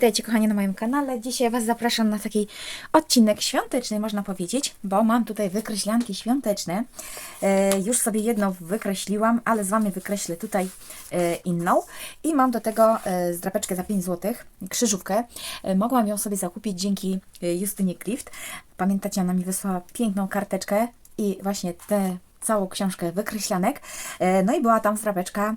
Witajcie kochani na moim kanale. Dzisiaj Was zapraszam na taki odcinek świąteczny, można powiedzieć, bo mam tutaj wykreślanki świąteczne. E, już sobie jedną wykreśliłam, ale z Wami wykreślę tutaj e, inną. I mam do tego e, zdrapeczkę za 5 zł, krzyżówkę. E, mogłam ją sobie zakupić dzięki e, Justynie Klift. Pamiętacie, ona mi wysłała piękną karteczkę i właśnie tę całą książkę wykreślanek. E, no i była tam zdrapeczka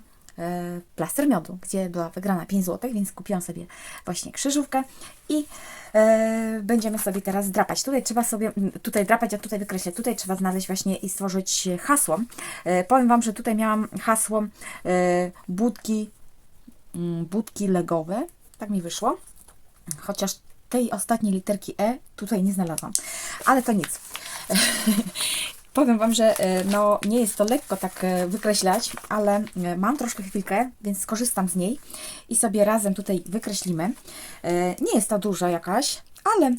plaster miodu, gdzie była wygrana 5 zł, więc kupiłam sobie właśnie krzyżówkę i e, będziemy sobie teraz drapać. Tutaj trzeba sobie, tutaj drapać, a tutaj wykreślać. Tutaj trzeba znaleźć właśnie i stworzyć hasło. E, powiem Wam, że tutaj miałam hasło e, budki, mm, budki legowe. Tak mi wyszło. Chociaż tej ostatniej literki E tutaj nie znalazłam. Ale to nic. Powiem Wam, że e, no, nie jest to lekko tak e, wykreślać, ale e, mam troszkę chwilkę, więc skorzystam z niej i sobie razem tutaj wykreślimy. Nie jest to duża jakaś, ale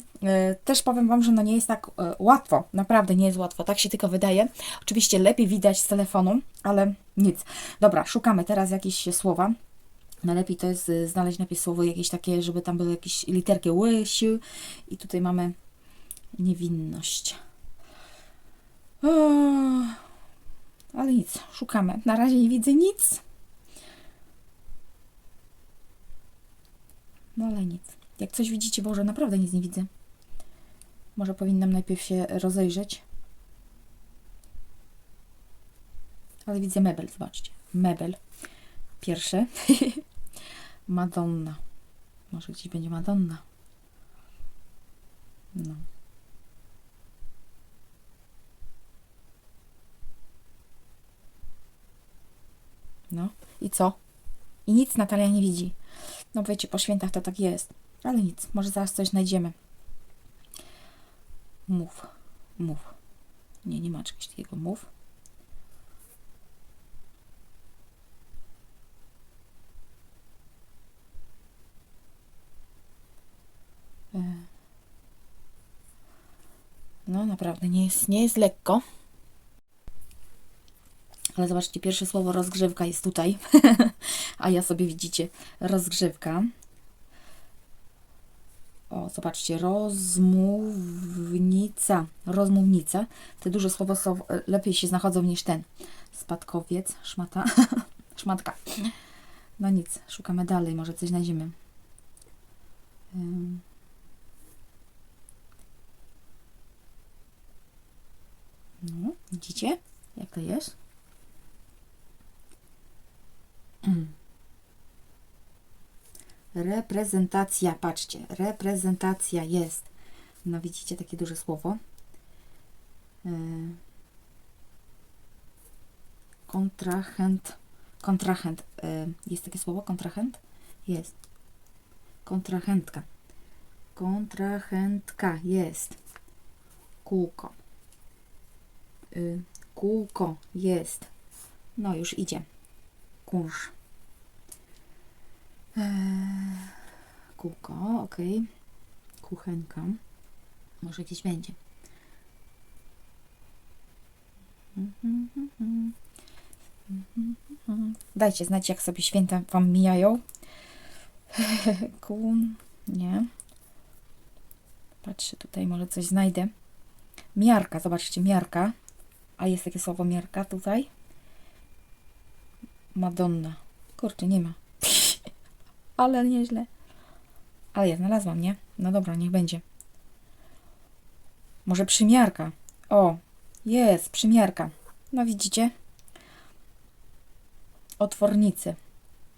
też powiem Wam, że no nie jest tak łatwo. Naprawdę nie jest łatwo, tak się tylko wydaje. Oczywiście lepiej widać z telefonu, ale nic. Dobra, szukamy teraz jakieś słowa. Najlepiej to jest znaleźć najpierw słowo jakieś takie, żeby tam były jakieś literki ły, siu i tutaj mamy niewinność. O, ale nic, szukamy. Na razie nie widzę nic. No ale nic. Jak coś widzicie, Boże, naprawdę nic nie widzę. Może powinnam najpierw się rozejrzeć. Ale widzę mebel, zobaczcie. Mebel. Pierwsze. Madonna. Może gdzieś będzie Madonna. No. No i co? I nic Natalia nie widzi. No wiecie, po świętach to tak jest. Ale nic, może zaraz coś znajdziemy. Mów, mów. Nie, nie ma czegoś takiego. Mów. E. No naprawdę, nie jest, nie jest lekko. Ale zobaczcie, pierwsze słowo rozgrzewka jest tutaj. A ja sobie widzicie, rozgrzewka. O, zobaczcie, rozmównica. Rozmównica. Te duże słowa są, e, lepiej się znachodzą niż ten. Spadkowiec, szmata. Szmatka. No nic, szukamy dalej, może coś znajdziemy. No, widzicie, jak to jest? Reprezentacja, patrzcie, reprezentacja jest. No widzicie takie duże słowo. Yy. Kontrahent. Kontrahent. Yy, Jest takie słowo? Kontrahent? Jest. Kontrahentka. Kontrahentka jest. Kółko. Yy, Kółko jest. No już idzie. Kurz. Eee, kółko, ok. Kuchenka. Może gdzieś będzie. Dajcie znać, jak sobie święta Wam mijają. Kun, nie. Patrzę tutaj, może coś znajdę. Miarka, zobaczcie, miarka. A jest takie słowo miarka tutaj. Madonna. Kurczę, nie ma. Ale nieźle. Ale ja znalazłam, nie? No dobra, niech będzie. Może przymiarka. O, jest, przymiarka. No widzicie? Otwornicy.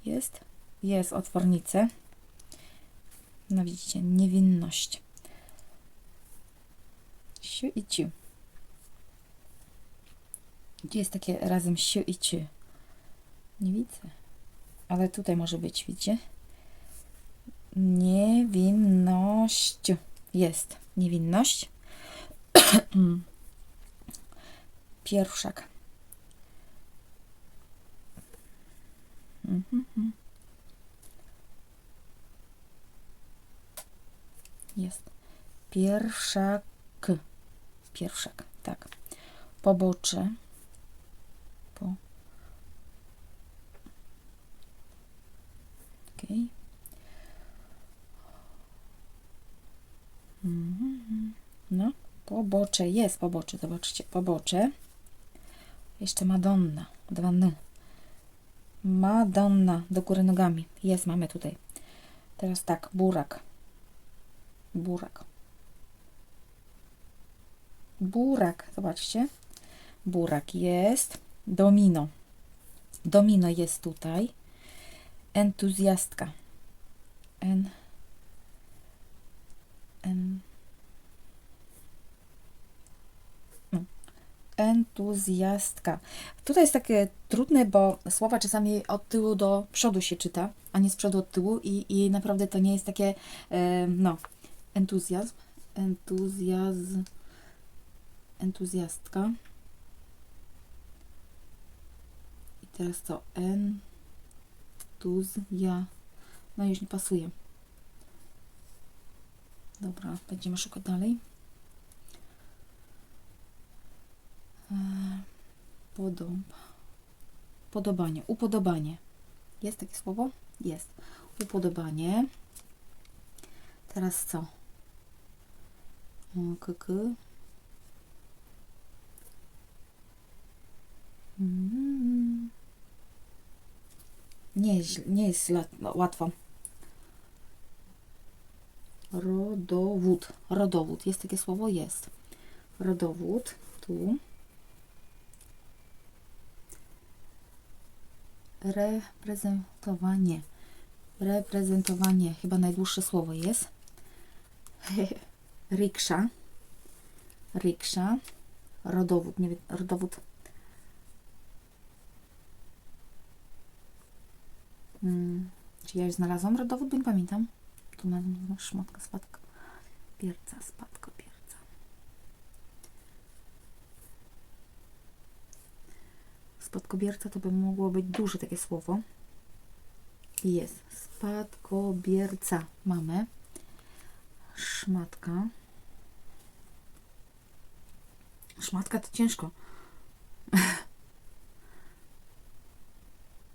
Jest? Jest otwornice. No widzicie, niewinność. Siu i ciu. Gdzie jest takie razem siu i ciu? Nie widzę. Ale tutaj może być, widzicie? Niewinność. Jest. Niewinność. Pierwszak. Mhm. Jest. Pierwszak. Pierwszak, tak. Pobocze. Po. Okej. Pobocze, jest pobocze, zobaczcie, pobocze. Jeszcze Madonna, dwa N. Madonna, do góry nogami. Jest, mamy tutaj. Teraz tak, burak. Burak. Burak, zobaczcie. Burak jest. Domino. Domino jest tutaj. Entuzjastka. En. En. No. Entuzjastka. Tutaj jest takie trudne, bo słowa czasami od tyłu do przodu się czyta, a nie z przodu od tyłu i, i naprawdę to nie jest takie, e, no, entuzjazm, entuzjazm, entuzjastka. I teraz co? Entuzja. No już nie pasuje. Dobra, będziemy szukać dalej. Podoba. Podobanie, upodobanie. Jest takie słowo? Jest. Upodobanie. Teraz co? O, k, k. Mm. Nie, jest nie no, łatwo. Rodowód. Rodowód. Jest takie słowo? Jest. Rodowód. Tu. Reprezentowanie. Reprezentowanie. Chyba najdłuższe słowo jest. Riksza. Riksza. Rodowód. Nie wiem, rodowód. Hmm. Czy ja już znalazłam rodowód? Nie pamiętam. Tu mam szmatka, spadka. Pierca, spadko, pierca. Spadkobierca to by mogło być duże takie słowo. Jest. Spadkobierca. Mamy. Szmatka. Szmatka to ciężko.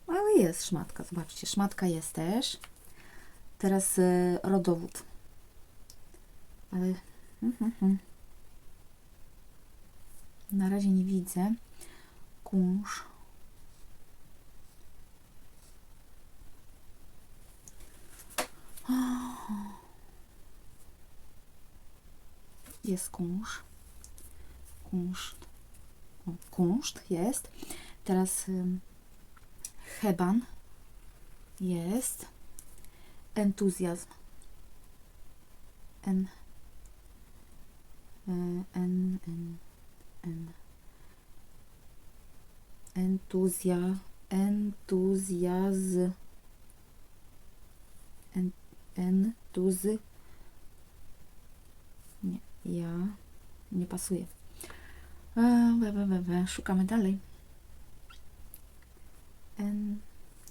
Ale jest szmatka. Zobaczcie, szmatka jest też. Teraz y, rodowód. Ale mhm, mhm. na razie nie widzę. Kunsz. Jest kunsz. Kunszt. O, kunszt jest. Teraz ym, heban jest. Entuzjazm. En. En, en, en. Entuzja, entuzjaz. En, entuz. Nie, ja. Nie pasuje. E, we, we, we, we. Szukamy dalej. En,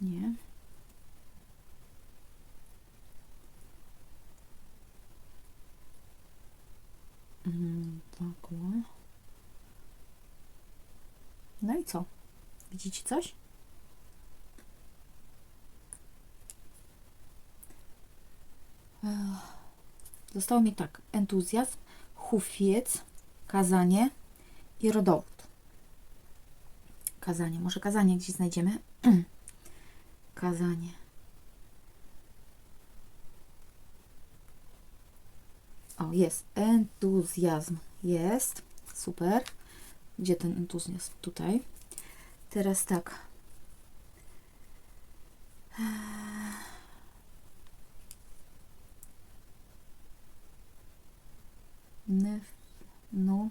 nie. Mm, tak. No i co? Widzicie coś? Zostało mi tak. Entuzjazm, hufiec, kazanie i rodowód. Kazanie. Może kazanie gdzieś znajdziemy? kazanie. O, jest. Entuzjazm. Jest. Super. Gdzie ten entuzjazm? Tutaj. Teraz tak. N, no,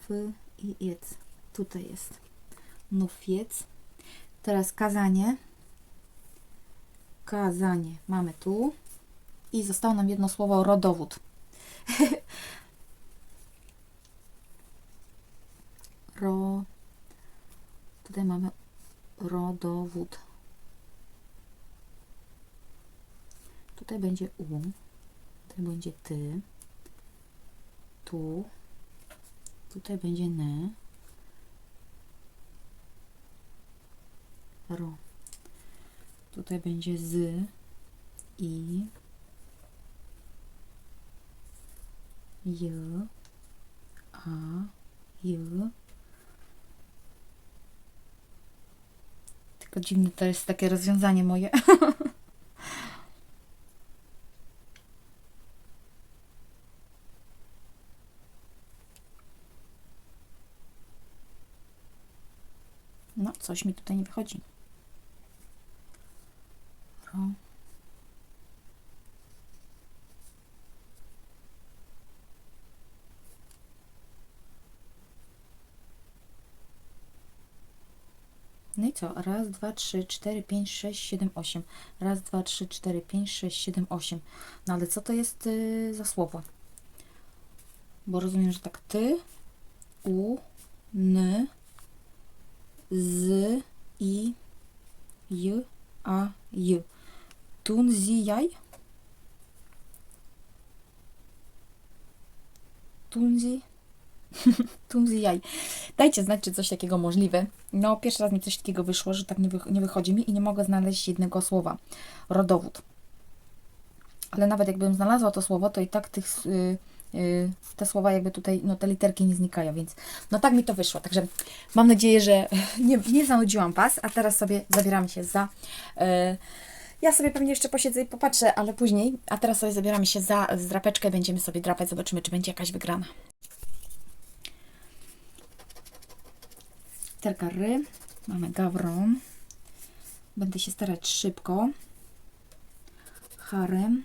f i jec. Tutaj jest. Nufiec. Teraz kazanie. Kazanie. Mamy tu. I zostało nam jedno słowo rodowód. Ro. Tutaj mamy rodowód. Tutaj będzie u. Tutaj będzie ty. Tu. Tutaj będzie n. Ro. Tutaj będzie z i J, A, J. Tylko dziwne to jest takie rozwiązanie moje. No, coś mi tutaj nie wychodzi. Ro. No i co? Raz, dwa, trzy, cztery, pięć, sześć, siedem, osiem. Raz, dwa, trzy, cztery, pięć, sześć, siedem, osiem. No ale co to jest y, za słowo? Bo rozumiem, że tak ty, u, n, z, i, j, a, j. Tunzijaj? Tunzi? Tunzijaj. Dajcie znać, czy coś takiego możliwe. No, pierwszy raz mi coś takiego wyszło, że tak nie, wych- nie wychodzi mi i nie mogę znaleźć jednego słowa. Rodowód. Ale nawet jakbym znalazła to słowo, to i tak tych, y, y, te słowa jakby tutaj, no te literki nie znikają, więc no tak mi to wyszło. Także mam nadzieję, że nie, nie zanudziłam Was, a teraz sobie zabieramy się za... y, ja sobie pewnie jeszcze posiedzę i popatrzę, ale później. A teraz sobie zabieramy się za zdrapeczkę, będziemy sobie drapać, zobaczymy, czy będzie jakaś wygrana. Literka ry. Mamy gawron. Będę się starać szybko. Harem.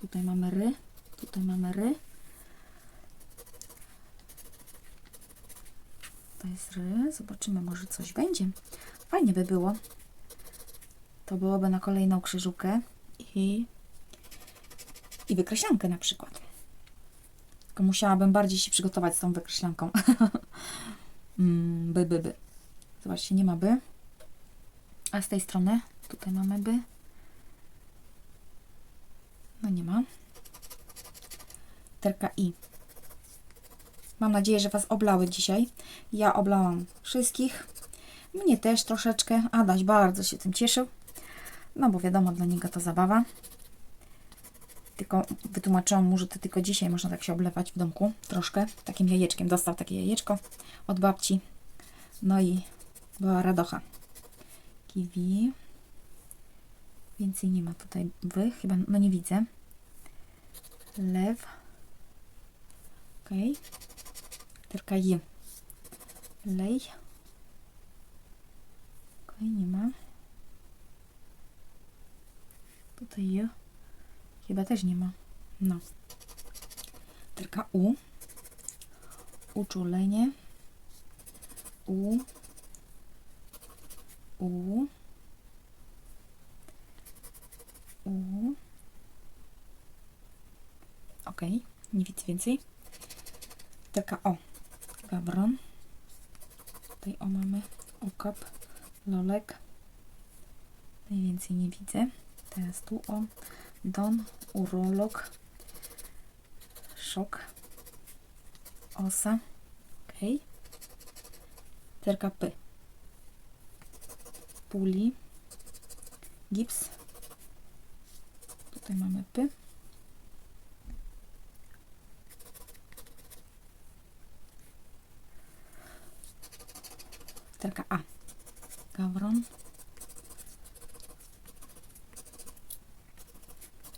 Tutaj mamy ry. Tutaj mamy ry. To jest ry. Zobaczymy, może coś będzie. Fajnie by było. To byłoby na kolejną krzyżówkę i, i wykreślankę na przykład. Tylko musiałabym bardziej się przygotować z tą wykreślanką. Mm, by, by, by. Zobaczcie, nie ma by. A z tej strony tutaj mamy by. No nie ma. Literka I. Mam nadzieję, że Was oblały dzisiaj. Ja oblałam wszystkich. Mnie też troszeczkę. Adaś bardzo się tym cieszył. No bo wiadomo, dla niego to zabawa. Tylko wytłumaczyłam mu, że to tylko dzisiaj można tak się oblewać w domku. Troszkę. Takim jajeczkiem. Dostał takie jajeczko od babci. No i była radocha. Kiwi. Więcej nie ma tutaj wy. Chyba, no nie widzę. Lew. Ok. Literka J. Lej. Ok, nie ma. Tutaj J. Chyba też nie ma. No. Literka U. Uczulenie. U. U. U. Ok, nie widzę więcej. Literka O. Gawron. Tutaj O mamy. Okap. Lolek. Najwięcej nie widzę. Teraz tu O. Don. Urolog. Szok. Osa. Ok. Literka P. Puli. Gips. Tutaj mamy P. Literka A. Gawron.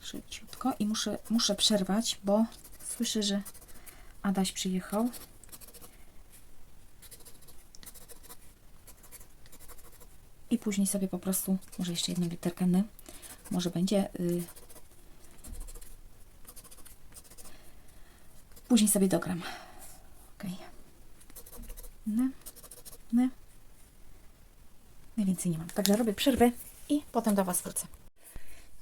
Szybciutko. I muszę, muszę przerwać, bo słyszę, że Adaś przyjechał. I później sobie po prostu, może jeszcze jedną literkę N, może będzie. Y... Później sobie dogram. Ok. N, N. Mniej więcej nie mam. Także robię przerwę i potem do Was wrócę.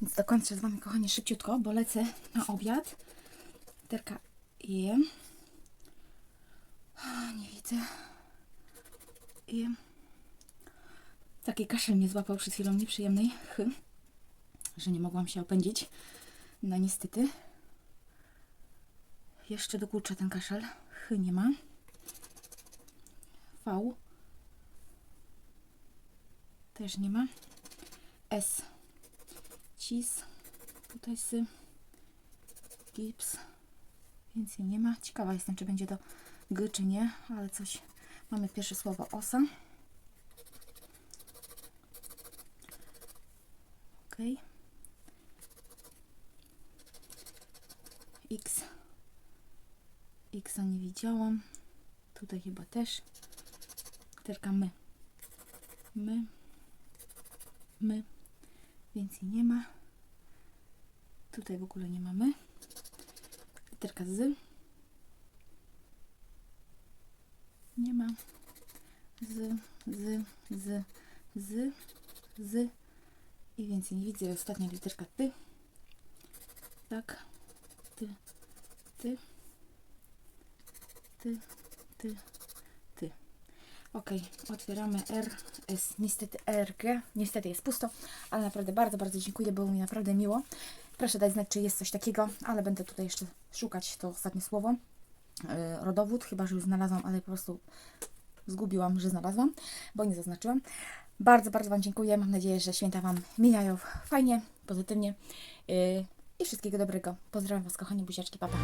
Więc dokończę z Wami, kochani, szybciutko, bo lecę na obiad. Literka I. Nie widzę. I. Taki kaszel mnie złapał przed chwilą nieprzyjemnej, że nie mogłam się opędzić. No niestety. Jeszcze dokuczę ten kaszel. Chy nie ma. V. Też nie ma. S. Cis. Tutaj sy. Gips. Więcej nie ma. Ciekawa jestem, czy będzie to G, czy nie, ale coś. Mamy pierwsze słowo osa. X. X nie widziałam. Tutaj chyba też. Literka my. My. My. Więcej nie ma. Tutaj w ogóle nie mamy. Literka z. Nie ma. Z, z, z, z, z. I więcej nie widzę. Ostatnia literka ty. Tak. Ty, ty. Ty, ty, ty. Ok, otwieramy R, S. Niestety RG, niestety jest pusto, ale naprawdę bardzo, bardzo dziękuję, było mi naprawdę miło. Proszę dać znać, czy jest coś takiego, ale będę tutaj jeszcze szukać to ostatnie słowo. Yy, rodowód, chyba że już znalazłam, ale po prostu zgubiłam, że znalazłam, bo nie zaznaczyłam. Bardzo, bardzo Wam dziękuję. Mam nadzieję, że święta Wam mijają fajnie, pozytywnie yy, i wszystkiego dobrego. Pozdrawiam Was, kochani buziaczki, papa.